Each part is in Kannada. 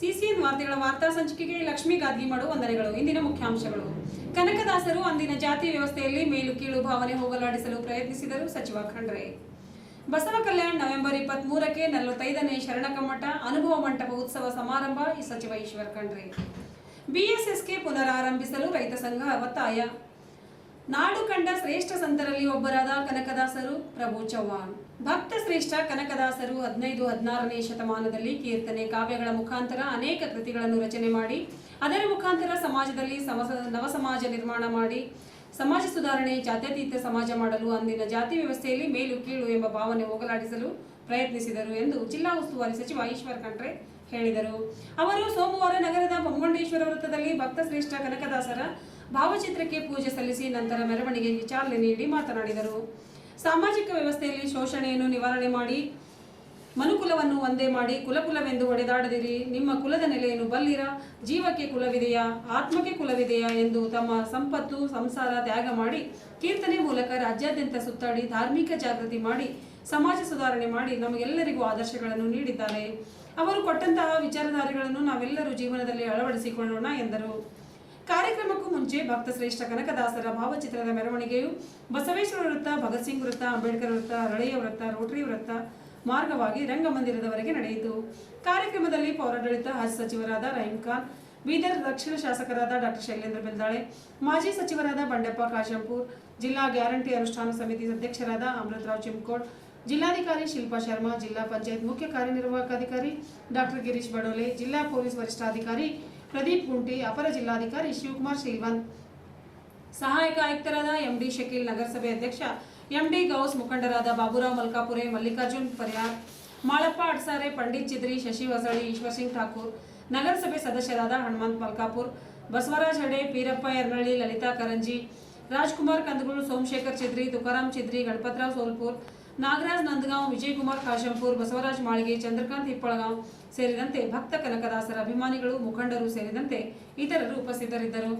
ಸಿಸಿಎನ್ ವಾರ್ತೆಗಳ ವಾರ್ತಾ ಸಂಚಿಕೆಗೆ ಲಕ್ಷ್ಮೀ ಗಾದ್ಗಿಮಾಡು ವಂದನೆಗಳು. ಇಂದಿನ ಮುಖ್ಯಾಂಶಗಳು. ಕನಕದಾಸರು ಅಂದಿನ ಜಾತಿ ವ್ಯವಸ್ಥೆಯಲ್ಲಿ ಮೇಲು ಕೀಳು ಭಾವನೆ ಹೋಗಲಾಡಿಸಲು ಪ್ರಯತ್ನಿಸಿದರು ಸಚಿವ ಖಂಡ್ರೆ. ಬಸವ ಕಲ್ಯಾಣ್ ನವೆಂಬರ್ ಇಪ್ಪತ್ತ್ ಮೂರಕ್ಕೆ ನಲವತ್ತೈದನೇ ಶರಣಕಮ್ಮಟ ಅನುಭವ ಮಂಟಪ ಉತ್ಸವ ಸಮಾರಂಭ ಸಚಿವ ಈಶ್ವರ್ ಖಂಡ್ರೆ. ಬಿಎಸ್ಎಸ್ಗೆ ಪುನರಾರಂಭಿಸಲು ರೈತ ಸಂಘ ಒತ್ತಾಯ. ನಾಡು ಕಂಡ ಶ್ರೇಷ್ಠ ಸಂತರಲ್ಲಿ ಒಬ್ಬರಾದ ಕನಕದಾಸರು ಪ್ರಭು ಚವ್ಹಾಣ್. ಭಕ್ತ ಶ್ರೇಷ್ಠ ಕನಕದಾಸರು ಹದಿನೈದು ಹದಿನಾರನೇ ಶತಮಾನದಲ್ಲಿ ಕೀರ್ತನೆ ಕಾವ್ಯಗಳ ಮುಖಾಂತರ ಅನೇಕ ಕೃತಿಗಳನ್ನು ರಚನೆ ಮಾಡಿ, ಅದರ ಮುಖಾಂತರ ಸಮಾಜದಲ್ಲಿ ನವ ಸಮಾಜ ನಿರ್ಮಾಣ ಮಾಡಿ, ಸಮಾಜ ಸುಧಾರಣೆ, ಜಾತ್ಯತೀತ ಸಮಾಜ ಮಾಡಲು ಅಂದಿನ ಜಾತಿ ವ್ಯವಸ್ಥೆಯಲ್ಲಿ ಮೇಲು ಕೀಳು ಎಂಬ ಭಾವನೆ ಹೋಗಲಾಡಿಸಲು ಪ್ರಯತ್ನಿಸಿದರು ಎಂದು ಜಿಲ್ಲಾ ಉಸ್ತುವಾರಿ ಸಚಿವ ಈಶ್ವರ್ ಖಂಡ್ರೆ ಹೇಳಿದರು. ಅವರು ಸೋಮವಾರ ನಗರದ ಬೊಮ್ಮಗೊಂಡೇಶ್ವರ ವೃತ್ತದಲ್ಲಿ ಭಕ್ತ ಶ್ರೇಷ್ಠ ಕನಕದಾಸರ ಭಾವಚಿತ್ರಕ್ಕೆ ಪೂಜೆ ಸಲ್ಲಿಸಿ ನಂತರ ಮೆರವಣಿಗೆಗೆ ಚಾಲನೆ ನೀಡಿ ಮಾತನಾಡಿದರು. ಸಾಮಾಜಿಕ ವ್ಯವಸ್ಥೆಯಲ್ಲಿ ಶೋಷಣೆಯನ್ನು ನಿವಾರಣೆ ಮಾಡಿ, ಮನುಕುಲವನ್ನು ಒಂದೇ ಮಾಡಿ ಕುಲಕುಲವೆಂದು ಹೊಡೆದಾಡದಿರಿ. ನಿಮ್ಮ ಕುಲದ ನೆಲೆಯನ್ನು ಬಲ್ಲಿರ? ಜೀವಕ್ಕೆ ಕುಲವಿದೆಯಾ? ಆತ್ಮಕ್ಕೆ ಕುಲವಿದೆಯಾ? ಎಂದು ತಮ್ಮ ಸಂಪತ್ತು, ಸಂಸಾರ ತ್ಯಾಗ ಮಾಡಿ, ಕೀರ್ತನೆ ಮೂಲಕ ರಾಜ್ಯಾದ್ಯಂತ ಸುತ್ತಾಡಿ, ಧಾರ್ಮಿಕ ಜಾಗೃತಿ ಮಾಡಿ, ಸಮಾಜ ಸುಧಾರಣೆ ಮಾಡಿ ನಮಗೆಲ್ಲರಿಗೂ ಆದರ್ಶಗಳನ್ನು ನೀಡಿದ್ದಾರೆ. ಅವರು ಕೊಟ್ಟಂತಹ ವಿಚಾರಧಾರೆಗಳನ್ನು ನಾವೆಲ್ಲರೂ ಜೀವನದಲ್ಲಿ ಅಳವಡಿಸಿಕೊಳ್ಳೋಣ ಎಂದರು. ಕಾರ್ಯಕ್ರಮಕ್ಕೂ ಮುಂಚೆ ಭಕ್ತ ಶ್ರೇಷ್ಠ ಕನಕದಾಸರ ಭಾವಚಿತ್ರದ ಮೆರವಣಿಗೆಯು ಬಸವೇಶ್ವರ ವೃತ್ತ, ಭಗತ್ ಸಿಂಗ್ ವೃತ್ತ, ಅಂಬೇಡ್ಕರ್ ವೃತ್ತ ರಳೆಯ ವೃತ್ತ, ರೋಟರಿ ವೃತ್ತ ಮಾರ್ಗವಾಗಿ ರಂಗಮಂದಿರದವರೆಗೆ ನಡೆಯಿತು. ಕಾರ್ಯಕ್ರಮದಲ್ಲಿ ಪೌರಾಡಳಿತ, ಹಜ್ ಸಚಿವರಾದ ರಹೀಂ ಖಾನ್, ಬೀದರ್ ದಕ್ಷಿಣ ಶಾಸಕರಾದ ಡಾಕ್ಟರ್ ಶೈಲೇಂದ್ರ ಬೆಂದಾಳೆ ಮಾಜಿ ಸಚಿವರಾದ ಬಂಡೆಪ್ಪ ಕಾಶಂಪುರ್, ಜಿಲ್ಲಾ ಗ್ಯಾರಂಟಿ ಅನುಷ್ಠಾನ ಸಮಿತಿ ಅಧ್ಯಕ್ಷರಾದ ಅಮೃತರಾವ್ ಚಿಮ್ಕೋಡ್, ಜಿಲ್ಲಾಧಿಕಾರಿ ಶಿಲ್ಪಾ ಶರ್ಮಾ, ಜಿಲ್ಲಾ ಪಂಚಾಯತ್ ಮುಖ್ಯ ಕಾರ್ಯನಿರ್ವಾಹಕ ಅಧಿಕಾರಿ ಡಾಕ್ಟರ್ ಗಿರೀಶ್ ಬಡೋಲೆ, ಜಿಲ್ಲಾ ಪೊಲೀಸ್ ವರಿಷ್ಠಾಧಿಕಾರಿ ಪ್ರದೀಪ್ ಗುಂಟಿ, ಅಪರ ಜಿಲ್ಲಾಧಿಕಾರಿ ಶಿವಕುಮಾರ್ ಶ್ರೀವಂತ್ ಸಹಾಯಕ ಆಯುಕ್ತರಾದ ಎಂಡಿ ಶಕೀಲ್ ನಗರಸಭೆ ಅಧ್ಯಕ್ಷ, ಎಂಡಿ ಗೌಸ್ ಮುಖಂಡರಾದ ಬಾಬುರಾವ್ ಮಲ್ಕಾಪುರೆ, ಮಲ್ಲಿಕಾರ್ಜುನ್ ಪರಿಯಾರ್ ಮಾಳಪ್ಪ ಅಡ್ಸಾರೆ, ಪಂಡಿತ್ ಚಿದ್ರಿ, ಶಶಿ ವಸಳಿ ಈಶ್ವರ್ ಸಿಂಗ್ ಠಾಕೂರ್. ನಗರಸಭೆ ಸದಸ್ಯರಾದ ಹನುಮಂತ್ ಮಲ್ಕಾಪುರ್, ಬಸವರಾಜ್ ಹಡೆ, ಪೀರಪ್ಪ ಯರ್ನಳ್ಳಿ, ಲಲಿತಾ ಕರಂಜಿ, ರಾಜ್ಕುಮಾರ್ ಕಂದಗುಳು ಸೋಮಶೇಖರ್ ಚಿದ್ರಿ, ತುಕಾರಾಮ್ ಚಿದ್ರಿ, ಗಣಪತರಾವ್ ಸೋಲ್ಪುರ್ ನಾಗರಾಜ್ ನಂದಗಾಂವ್, ವಿಜಯಕುಮಾರ್ ಕಾಶಂಪುರ್, ಬಸವರಾಜ್ ಮಾಳಿಗೆ, ಚಂದ್ರಕಾಂತ್ ಹಿಪ್ಪಳಗಾಂವ್ ಸೇರಿದಂತೆ ಭಕ್ತ ಕನಕದಾಸರ ಅಭಿಮಾನಿಗಳು ಮುಖಂಡರು ಸೇರಿದಂತೆ ಇತರರು ಉಪಸ್ಥಿತರಿದ್ದರು.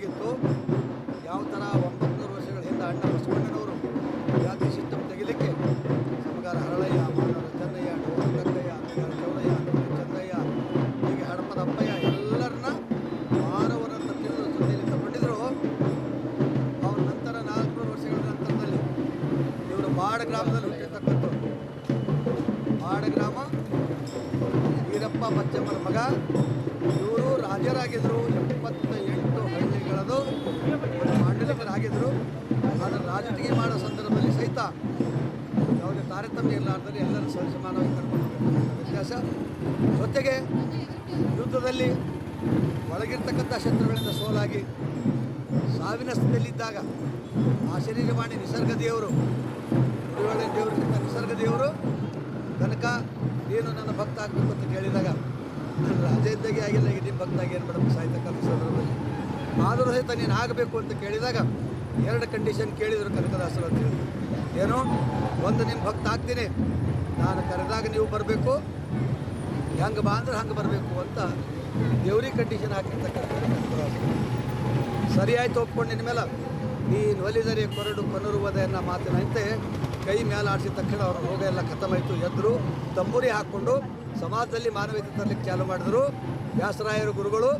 ದೊಡ್ಡದಾಗಿತ್ತು ಯಾವ ಥರ ಒಂಬತ್ತು ವರ್ಷಗಳ ಹಿಂದೆ ಅಣ್ಣ ಬಸವಣ್ಣನವರು ಜಾತಿ ಸಿಸ್ಟಮ್ ತೆಗಿಲಿಕ್ಕೆ ಸಮಗಾರ ಹರಳಯ್ಯ, ಮಾನವರ ಚೆನ್ನಯ್ಯ ಡೋರು ಗಂಗಯ್ಯ ಚಂದಯ್ಯ ಹೀಗೆ ಹಡಪದಪ್ಪಯ್ಯ ಎಲ್ಲರನ್ನ ಮಾನವರನ್ನು ತಿಳಿದು ಜೊತೆಯಲ್ಲಿ ತಗೊಂಡಿದ್ರು. ಅವ್ರ ನಂತರ ನಾಲ್ಕುನೂರು ವರ್ಷಗಳ ನಂತರದಲ್ಲಿ ಇವರು ಮಾಡ ಗ್ರಾಮದಲ್ಲಿ ಆದರೆ ಮಾಡೋ ಸಂದರ್ಭದಲ್ಲಿ ಸಹಿತ ಯಾವುದೇ ತಾರತಮ್ಯ ಇರಲಾರ್ದರೆ ಎಲ್ಲರೂ ಸರಿಸಮಾನವಾಗಿ ಕರ್ಕೊಂಡು ವ್ಯತ್ಯಾಸ. ಜೊತೆಗೆ ಯುದ್ಧದಲ್ಲಿ ಒಳಗಿರ್ತಕ್ಕಂಥ ಶತ್ರುಗಳಿಂದ ಸೋಲಾಗಿ ಸಾವಿನ ಸ್ಥಿತಿಯಲ್ಲಿದ್ದಾಗ ಆ ಶರೀರವಾಣಿ ನಿಸರ್ಗ ದೇವರು ಗುರುಗಳ ದೇವರಿಗಿಂತ ನಿಸರ್ಗ ದೇವರು ತನಕ ಏನು ನನ್ನ ಭಕ್ತ ಆಗಬೇಕು ಅಂತ ಕೇಳಿದಾಗ ನಾನು ರಾಜ ಇದ್ದಾಗೆ ಆಗಿಲ್ಲ ಈಗ ನಿಮ್ಮ ಭಕ್ತ ಆಗಿ ಏನು ಮಾಡಬೇಕು ಸಾಯ್ತಕ್ಕಂಥ ಸಂದರ್ಭದಲ್ಲಿ ಆದರೂ ಸಹಿತ ನೀನು ಆಗಬೇಕು ಅಂತ ಕೇಳಿದಾಗ ಎರಡು ಕಂಡೀಷನ್ ಕೇಳಿದರು ಕನಕದಾಸರು ಅಂತ ಹೇಳಿ. ಏನು? ಒಂದು ನಿಮ್ಮ ಭಕ್ತ ಆಗ್ತೀನಿ. ನಾನು ಕರೆದಾಗ ನೀವು ಬರಬೇಕು. ಹೆಂಗೆ ಬಾ ಅಂದ್ರೆ ಹಂಗೆ ಬರಬೇಕು ಅಂತ ದೇವ್ರಿಗೆ ಕಂಡೀಷನ್ ಹಾಕಿರ್ತಕ್ಕಂಥ ಕನಕದಾಸರು. ಸರಿ ಆಯ್ತು ಒಪ್ಕೊಂಡು ನಿನ್ನ ಮೇಲೆ. ನೀನು ಒಲಿದರೆ ಕೊರಡು ಕೊನರುವುದೇ ಅನ್ನೋ ಮಾತಿನಂತೆ ಕೈ ಮೇಲೆ ಆಡಿಸಿದ ತಕ್ಷಣ ಅವರ ರೋಗ ಎಲ್ಲ ಖತಮಾಯಿತು ಎದ್ರು, ತಂಬೂರಿ ಹಾಕ್ಕೊಂಡು ಸಮಾಜದಲ್ಲಿ ಮಾನವೀಯತೆ ತರಲಿಕ್ಕೆ ಚಾಲು ಮಾಡಿದ್ರು. ವ್ಯಾಸರಾಯರು ಗುರುಗಳು,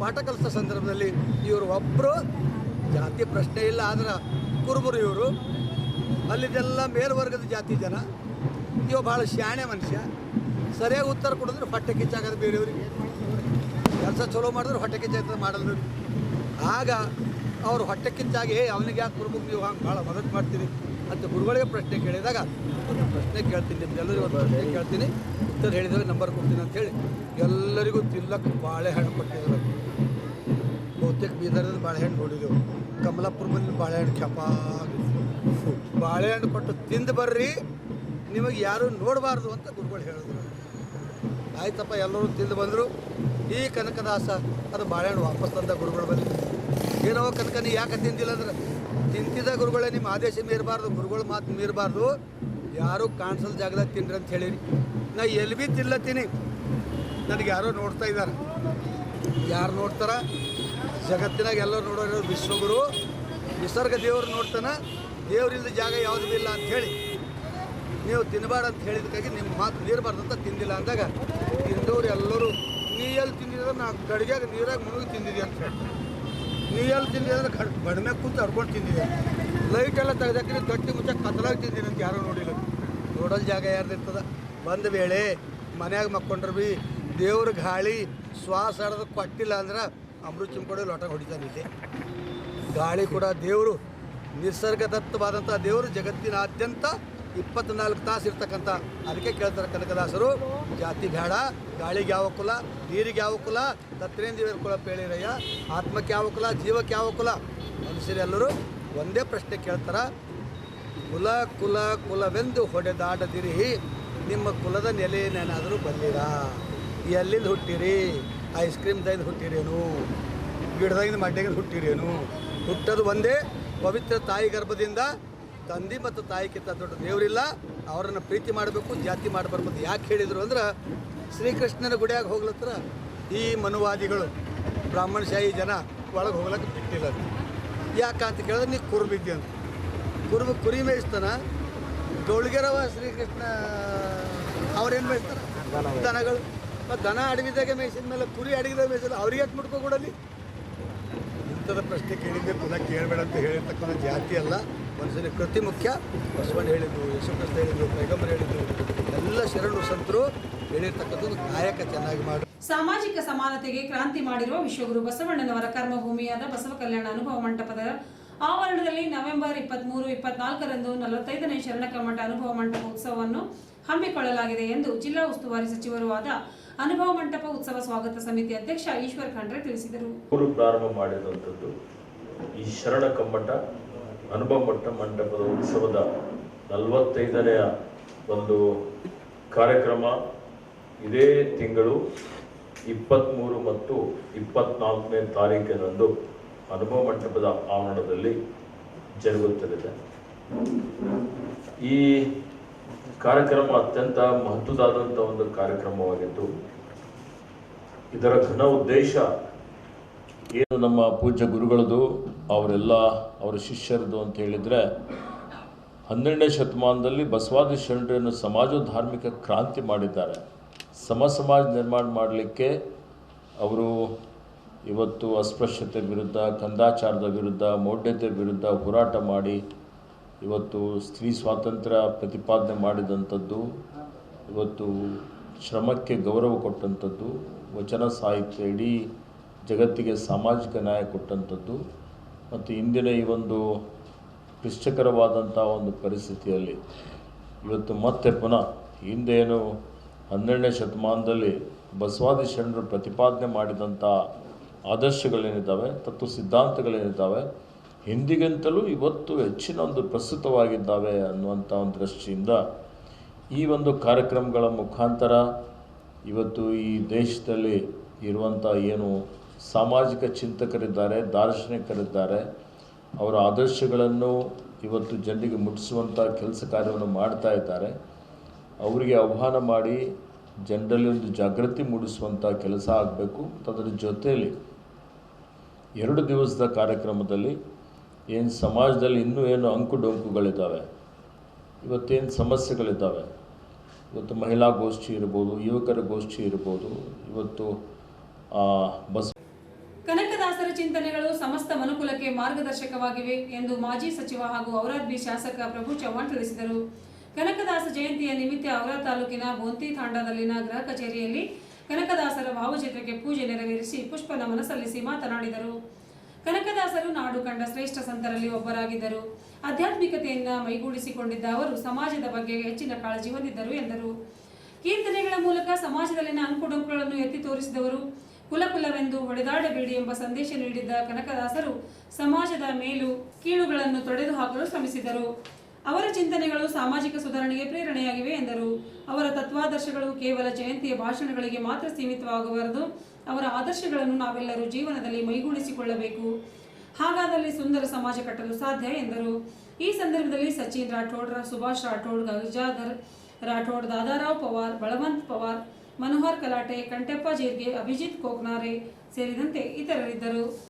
ಪಾಠ ಕಲಿಸೋ ಸಂದರ್ಭದಲ್ಲಿ ಇವರು ಒಬ್ಬರು ಜಾತಿ ಪ್ರಶ್ನೆ ಇಲ್ಲ, ಆದ್ರೆ ಕುರುಬರು ಇವರು. ಅಲ್ಲಿದೆಲ್ಲ ಮೇಲ್ವರ್ಗದ ಜಾತಿ ಜನ. ಇವ ಭಾಳ ಶಾಣೆ ಮನುಷ್ಯ. ಸರಿಯಾಗಿ ಉತ್ತರ ಕೊಡಿದ್ರೆ ಹೊಟ್ಟೆ ಕಿಚ್ಚಾಗೋದು ಬೇರೆಯವ್ರಿಗೆ. ಕೆಲಸ ಚಲೋ ಮಾಡಿದ್ರೆ ಹೊಟ್ಟೆ ಕಿಚ್ಚಾಗ್ತದೆ ಮಾಡಲ್ಲ ಆಗ ಅವರು ಹೊಟ್ಟೆ ಕಿಚ್ಚಾಗಿ, ಹೇ, ಅವನಿಗೆ ಯಾಕೆ ಕುರುಬಕ್ಕೆ ನೀವು ಹಂಗೆ ಭಾಳ ಮದತ್ ಮಾಡ್ತೀರಿ? ಅಂತ ಗುರುಗಳಿಗೆ ಪ್ರಶ್ನೆ ಕೇಳಿದಾಗ ಪ್ರಶ್ನೆ ಕೇಳ್ತೀನಿ ನಿಮ್ಗೆಲ್ಲರಿಗೂ ಒಂದು ಪ್ರಶ್ನೆ ಕೇಳ್ತೀನಿ. ಉತ್ತರ ಹೇಳಿದಾಗ ನಂಬರ್ ಕೊಡ್ತೀನಿ ಅಂತ ಹೇಳಿ ಎಲ್ಲರಿಗೂ ತಿಲ್ಲಕ್ಕೆ ಬಾಳೆಹಣ್ಣು ಕೊಟ್ಟಿದ್ರು. ಬಹುತೇಕ ಬಾಳೆಹಣ್ಣು ನೋಡಿದೆವು. ಕಮಲಾಪುರ ಬಾಳೆಹಣ್ಣು ಕೆಪಾಗಿ ಬಾಳೆಹಣ್ಣು ಕೊಟ್ಟು ತಿಂದು ಬರ್ರಿ, ನಿಮಗೆ ಯಾರು ನೋಡಬಾರ್ದು ಅಂತ ಗುರುಗಳು ಹೇಳಿದ್ರು. ಆಯ್ತಪ್ಪ, ಎಲ್ಲರೂ ತಿಂದು ಬಂದರು. ಈ ಕನಕದಾಸ, ಅದು ಬಾಳೆಹಣ್ಣು ವಾಪಸ್ ತಂದ ಗುರುಗಳು ಬಂದು ಏನೋ ಕನಕ, ನೀ ಯಾಕೆ ತಿಂದಿಲ್ಲ ಅಂದ್ರೆ? ತಿಂತಿದ್ದ ಗುರುಗಳೇ, ನಿಮ್ಮ ಆದೇಶ ಮೀರಬಾರ್ದು, ಗುರುಗಳ ಮಾತು ಮೀರಬಾರ್ದು. ಯಾರೂ ಕಾಣಿಸಲ್ ಜಾಗದಾಗ ತಿನ್ರಿ ಅಂತ ಹೇಳಿರಿ. ನಾ ಎಲ್ಲಿ ಬಿ ತಿನ್ಲತ್ತೀನಿ. ನನಗೆ ಯಾರೋ ನೋಡ್ತಾ ಇದ್ದಾರೆ ಯಾರು ನೋಡ್ತಾರ? ಜಗತ್ತಿನಾಗ ಎಲ್ಲರೂ ನೋಡೋರು ವಿಶ್ವಗುರು. ನಿಸರ್ಗ ದೇವರು ನೋಡ್ತಾನೆ, ದೇವರಿಲ್ಲದ ಜಾಗ ಯಾವುದೂ ಇಲ್ಲ ಅಂತ ಹೇಳಿ. ನೀವು ತಿನ್ನಬಾರ್ದು ಅಂತ ಹೇಳಿದಕ್ಕಾಗಿ ನಿಮ್ಮ ಮಾತು ನೀರಬಾರ್ದು ಅಂತ ತಿಂದಿಲ್ಲ ಅಂದಾಗ ತಿಂದವ್ರು ಎಲ್ಲರೂ ನೀ ಎಲ್ಲಿ ತಿಂದಿದ್ರೆ ನಾ ಗಡಿಗ್ಯಾಗ ನೀರಾಗ ಮುಳುಗಿ ತಿಂದಿದ್ದೆ ಅಂತ ಹೇಳಿ ನೀ ಎಲ್ಲಿ ತಿಂದಿದೆ ಅಂದ್ರೆ ಕಡ್ ಬಡಮೆ ಕೂತು ಹರ್ಕೊಂಡು ತಿಂದಿದೆ. ಲೈಟ್ ಎಲ್ಲ ತೆಗೆದಾಕಿದ್ರೆ ಗಟ್ಟಿ ಮುಚ್ಚ ಕತ್ತಲಾಗಿ ತಿಂದಿನಿ ಅಂತ ಯಾರೂ ನೋಡಿಲ್ಲ. ನೋಡೋದು ಜಾಗ ಯಾರ್ದಿರ್ತದ? ಬಂದ ವೇಳೆ ಮನ್ಯಾಗ ಮಕ್ಕೊಂಡ್ರೆ ಭೀ ದೇವ್ರ ಗಾಳಿ ಶ್ವಾಸ ಆಡೋದು ಕೊಟ್ಟಿಲ್ಲ ಅಂದ್ರೆ ಅಮೃತ ಚಿಂಪಡೆ ಲೋಟ ಹೊಡಿತಾನಿದೆ ಗಾಳಿ ಕೂಡ ದೇವರು, ನಿಸರ್ಗದತ್ತವಾದಂಥ ದೇವರು ಜಗತ್ತಿನಾದ್ಯಂತ ಇಪ್ಪತ್ನಾಲ್ಕು ತಾಸು ಇರ್ತಕ್ಕಂಥ ಅದಕ್ಕೆ ಕೇಳ್ತಾರೆ ಕನಕದಾಸರು. ಜಾತಿ ಬೇಡ, ಗಾಳಿಗೆ ಯಾವ ಕುಲ, ನೀರಿಗೆ ಯಾವ ಕುಲ ದತ್ತೇಂದ್ರ ಕುಲ ಪೇಳಿರಯ್ಯ, ಆತ್ಮಕ್ಕೆ ಯಾವ ಕುಲ, ಜೀವಕ್ಕೆ ಯಾವ ಕುಲ? ಮನುಷ್ಯರೆಲ್ಲರೂ ಒಂದೇ ಪ್ರಶ್ನೆ ಕೇಳ್ತಾರ. ಕುಲ ಕುಲ, ಕುಲವೆಂದು ಹೊಡೆದಾಡದಿರಿ. ನಿಮ್ಮ ಕುಲದ ನೆಲೆಯನ್ನೇನಾದರೂ ಬಂದಿರಾ ಎಲ್ಲಿಂದ ಹುಟ್ಟಿರಿ? ಐಸ್ ಕ್ರೀಮ್ ತೆಗೆದು ಹುಟ್ಟಿರೇನು? ಗಿಡದಾಗಿಂದ ಮಡ್ಡೆಗೆ ಹುಟ್ಟಿರೇನು? ಹುಟ್ಟೋದು ಒಂದೇ ಪವಿತ್ರ ತಾಯಿ ಗರ್ಭದಿಂದ ತಂದಿ ಮತ್ತು ತಾಯಿಗಿಂತ ದೊಡ್ಡ ದೇವರಿಲ್ಲ. ಅವರನ್ನು ಪ್ರೀತಿ ಮಾಡಬೇಕು, ಜಾತಿ ಮಾಡಬಾರ್ದು. ಯಾಕೆ ಹೇಳಿದರು ಅಂದ್ರೆ ಶ್ರೀಕೃಷ್ಣನ ಗುಡಿಯಾಗ ಹೋಗ್ಲತ್ತರ ಈ ಮನುವಾದಿಗಳು. ಬ್ರಾಹ್ಮಣಶಾಹಿ ಜನ ಒಳಗೆ ಹೋಗ್ಲಕ್ಕೆ ಬಿಟ್ಟಿಲ್ಲ ಯಾಕಂತ ಕೇಳಿದ್ರೆ ನೀ ಕುರುಬಿದ್ದೆ ಅಂತ. ಕುರುಬ ಕುರಿ ಮೇಯಿಸ್ತಾನ, ಡೋಳ್ಗೆರವ ಶ್ರೀಕೃಷ್ಣ, ಅವ್ರೇನು ಮೇಯಿಸ್ತಾರ? ದನಗಳು. ಮತ್ತು ದನ ಅಡವಿದಾಗೆ ಮೇಯಿಸಿದ ಮೇಲೆ ಕುರಿ ಅಡಗಿದಾಗ ಮೇಯಿಸಿಲ್ಲ ಅವ್ರಿಗೆ ಯಾಕೆ ಮುಟ್ಕೊ ಕೊಡಲಿ? ಇಂಥ ರಕ್ತದ ಪ್ರಶ್ನೆ ಕೇಳಿದ್ದೆ, ಪುನಃ ಕೇಳಬೇಡ ಅಂತ ಹೇಳಿರ್ತಕ್ಕಂಥ ಜಾತಿ ಅಲ್ಲ. ಮನುಷ್ಯನ ಕೃತಿ ಮುಖ್ಯ. ಬಸವಣ್ಣ ಹೇಳಿದ್ದು ಯಶುಕ್ರಿಸ್ತ ಹೇಳಿದ್ದು, ಪೈಗಂಬರ್ ಹೇಳಿದ್ದು, ಎಲ್ಲ ಶರಣು ಸಂತರು ಹೇಳಿರ್ತಕ್ಕಂಥದ್ದು ನಾಯಕ ಚೆನ್ನಾಗಿ ಮಾಡಿ. ಸಾಮಾಜಿಕ ಸಮಾನತೆಗೆ ಕ್ರಾಂತಿ ಮಾಡಿರುವ ವಿಶ್ವಗುರು ಬಸವಣ್ಣನವರ ಕರ್ಮಭೂಮಿಯಾದ ಬಸವ ಕಲ್ಯಾಣ ಅನುಭವ ಮಂಟಪದ ಆವರಣದಲ್ಲಿ ನವೆಂಬರ್ ಇಪ್ಪತ್ಮೂರು, ಇಪ್ಪತ್ನಾಲ್ಕರಂದು ನಲವತ್ತೈದನೇ ಶರಣ ಮಠ ಅನುಭವ ಮಂಟಪ ಉತ್ಸವವನ್ನು ಹಮ್ಮಿಕೊಳ್ಳಲಾಗಿದೆ ಎಂದು ಜಿಲ್ಲಾ ಉಸ್ತುವಾರಿ ಸಚಿವರೂ ಆದ ಅನುಭವ ಮಂಟಪ ಉತ್ಸವ ಸ್ವಾಗತ ಸಮಿತಿ ಅಧ್ಯಕ್ಷ ಈಶ್ವರ್ ಖಂಡ್ರೆ ತಿಳಿಸಿದರು. ಪ್ರಾರಂಭ ಮಾಡಿದಂಥದ್ದು ಈ ಶರಣ ಕಮ್ಮಟ ಅನುಭವ ಮಟ್ಟ ಮಂಟಪದ ಉತ್ಸವದ ನಲವತ್ತೈದನೆಯ ಒಂದು ಕಾರ್ಯಕ್ರಮ ಇದೇ ತಿಂಗಳು ಇಪ್ಪತ್ತ್ಮೂರು ಮತ್ತು ಇಪ್ಪತ್ನಾಲ್ಕನೇ ತಾರೀಕಿನಂದು ಅನುಭವ ಮಂಟಪದ ಆವರಣದಲ್ಲಿ ಜರುಗುತ್ತಲಿದೆ. ಈ ಕಾರ್ಯಕ್ರಮ ಅತ್ಯಂತ ಮಹತ್ವದಾದಂಥ ಒಂದು ಕಾರ್ಯಕ್ರಮವಾಗಿದ್ದು, ಇದರ ಘನ ಉದ್ದೇಶ ಏನು ನಮ್ಮ ಪೂಜ್ಯ ಗುರುಗಳದು, ಅವರೆಲ್ಲ ಅವರ ಶಿಷ್ಯರದು ಅಂತ ಹೇಳಿದರೆ, ಹನ್ನೆರಡನೇ ಶತಮಾನದಲ್ಲಿ ಬಸವಾದಿ ಶರಣರನ್ನು ಸಮಾಜ ಧಾರ್ಮಿಕ ಕ್ರಾಂತಿ ಮಾಡಿದ್ದಾರೆ. ಸಮ ಸಮಾಜ ನಿರ್ಮಾಣ ಮಾಡಲಿಕ್ಕೆ ಅವರು ಇವತ್ತು ಅಸ್ಪೃಶ್ಯತೆ ವಿರುದ್ಧ, ಕಂದಾಚಾರದ ವಿರುದ್ಧ, ಮೌಢ್ಯತೆ ವಿರುದ್ಧ ಹೋರಾಟ ಮಾಡಿ ಇವತ್ತು ಸ್ತ್ರೀ ಸ್ವಾತಂತ್ರ್ಯ ಪ್ರತಿಪಾದನೆ ಮಾಡಿದಂಥದ್ದು, ಇವತ್ತು ಶ್ರಮಕ್ಕೆ ಗೌರವ ಕೊಟ್ಟಂಥದ್ದು, ವಚನ ಸಾಹಿತ್ಯ ಇಡೀ ಜಗತ್ತಿಗೆ ಸಾಮಾಜಿಕ ನ್ಯಾಯ ಕೊಟ್ಟಂಥದ್ದು, ಮತ್ತು ಇಂದಿನ ಈ ಒಂದು ಕ್ಲಿಷ್ಟಕರವಾದಂಥ ಒಂದು ಪರಿಸ್ಥಿತಿಯಲ್ಲಿ ಇವತ್ತು ಮತ್ತೆ ಪುನಃ ಹಿಂದೇನು ಹನ್ನೆರಡನೇ ಶತಮಾನದಲ್ಲಿ ಬಸವಾದಿ ಶರಣರು ಪ್ರತಿಪಾದನೆ ಮಾಡಿದಂಥ ಆದರ್ಶಗಳೇನಿದ್ದಾವೆ, ತತ್ವ ಸಿದ್ಧಾಂತಗಳೇನಿದ್ದಾವೆ ಹಿಂದಿಗಿಂತಲೂ ಇವತ್ತು ಹೆಚ್ಚಿನ ಒಂದು ಪ್ರಸ್ತುತವಾಗಿದ್ದಾವೆ ಅನ್ನುವಂಥ ಒಂದು ದೃಷ್ಟಿಯಿಂದ ಈ ಒಂದು ಕಾರ್ಯಕ್ರಮಗಳ ಮುಖಾಂತರ ಇವತ್ತು ಈ ದೇಶದಲ್ಲಿ ಇರುವಂಥ ಏನು ಸಾಮಾಜಿಕ ಚಿಂತಕರಿದ್ದಾರೆ, ದಾರ್ಶನಿಕರಿದ್ದಾರೆ, ಅವರ ಆದರ್ಶಗಳನ್ನು ಇವತ್ತು ಜನರಿಗೆ ಮುಟ್ಟಿಸುವಂಥ ಕೆಲಸ ಕಾರ್ಯವನ್ನು ಮಾಡ್ತಾ ಇದ್ದಾರೆ. ಅವರಿಗೆ ಆಹ್ವಾನ ಮಾಡಿ ಜನರಲ್ಲಿ ಒಂದು ಜಾಗೃತಿ ಮೂಡಿಸುವಂಥ ಕೆಲಸ ಆಗಬೇಕು. ಅದರ ಜೊತೆಯಲ್ಲಿ ಎರಡು ದಿವಸದ ಕಾರ್ಯಕ್ರಮದಲ್ಲಿ ಏನು ಸಮಾಜದಲ್ಲಿ ಇನ್ನೂ ಏನು ಅಂಕು ಡೊಂಕುಗಳಿದ್ದಾವೆ? ಇವತ್ತೇನು ಸಮಸ್ಯೆಗಳಿದ್ದಾವೆ? ಇವತ್ತು ಮಹಿಳಾ ಗೋಷ್ಠಿ ಇರ್ಬೋದು, ಯುವಕರ ಗೋಷ್ಠಿ ಇರ್ಬೋದು, ಇವತ್ತು ಬಸ್ ಕನಕದಾಸರ ಚಿಂತನೆಗಳು ಸಮಸ್ತ ಮನುಕುಲಕ್ಕೆ ಮಾರ್ಗದರ್ಶಕವಾಗಿವೆ ಎಂದು ಮಾಜಿ ಸಚಿವ ಹಾಗೂ ಔರಾದ್ಬಿ ಶಾಸಕ ಪ್ರಭು ಚವ್ಹಾಣ್ ತಿಳಿಸಿದರು. ಕನಕದಾಸ ಜಯಂತಿಯ ನಿಮಿತ್ತ ಔರಾ ತಾಲೂಕಿನ ಬೋಂತಿ ತಾಂಡದಲ್ಲಿನ ಗೃಹ ಕಚೇರಿಯಲ್ಲಿ ಕನಕದಾಸರ ಭಾವಚಿತ್ರಕ್ಕೆ ಪೂಜೆ ನೆರವೇರಿಸಿ ಪುಷ್ಪ ನಮನ ಸಲ್ಲಿಸಿ ಮಾತನಾಡಿದರು. ಕನಕದಾಸರು ನಾಡು ಕಂಡ ಶ್ರೇಷ್ಠ ಸಂತರಲ್ಲಿ ಒಬ್ಬರಾಗಿದ್ದರು. ಆಧ್ಯಾತ್ಮಿಕತೆಯನ್ನ ಮೈಗೂಡಿಸಿಕೊಂಡಿದ್ದ ಅವರು ಸಮಾಜದ ಬಗ್ಗೆ ಹೆಚ್ಚಿನ ಕಾಳಜಿ ಹೊಂದಿದ್ದರು ಎಂದರು. ಕೀರ್ತನೆಗಳ ಮೂಲಕ ಸಮಾಜದಲ್ಲಿನ ಅಂಕುಡೊಂಕುಗಳನ್ನು ಎತ್ತಿ ತೋರಿಸಿದವರು. ಕುಲಕುಲವೆಂದು ಹೊಡೆದಾಡಬೇಡಿ ಎಂಬ ಸಂದೇಶ ನೀಡಿದ್ದ ಕನಕದಾಸರು ಸಮಾಜದ ಮೇಲು ಕೀಳುಗಳನ್ನು ತೊಡೆದು ಹಾಕಲು ಶ್ರಮಿಸಿದರು. ಅವರ ಚಿಂತನೆಗಳು ಸಾಮಾಜಿಕ ಸುಧಾರಣೆಗೆ ಪ್ರೇರಣೆಯಾಗಿವೆ ಎಂದರು. ಅವರ ತತ್ವಾದರ್ಶಗಳು ಕೇವಲ ಜಯಂತಿಯ ಭಾಷಣಗಳಿಗೆ ಮಾತ್ರ ಸೀಮಿತವಾಗಬಾರದು. ಅವರ ಆದರ್ಶಗಳನ್ನು ನಾವೆಲ್ಲರೂ ಜೀವನದಲ್ಲಿ ಮೈಗೂಡಿಸಿಕೊಳ್ಳಬೇಕು. ಹಾಗಾದಲ್ಲಿ ಸುಂದರ ಸಮಾಜ ಕಟ್ಟಲು ಸಾಧ್ಯ ಎಂದರು. ಈ ಸಂದರ್ಭದಲ್ಲಿ ಸಚಿನ್ ರಾಠೋಡ್, ಸುಭಾಷ್ ರಾಠೋಡ್, ಗಜಾಧರ್ ರಾಠೋಡ್, ದಾದಾರಾವ್ ಪವಾರ್ ಬಳವಂತ್ ಪವಾರ್, ಮನೋಹರ್ ಕಲಾಟೆ ಕಂಟೆಪ್ಪ ಜೀರ್ಗೆ, ಅಭಿಜಿತ್ ಕೋಕ್ನಾರೆ ಸೇರಿದಂತೆ ಇತರರಿದ್ದರು.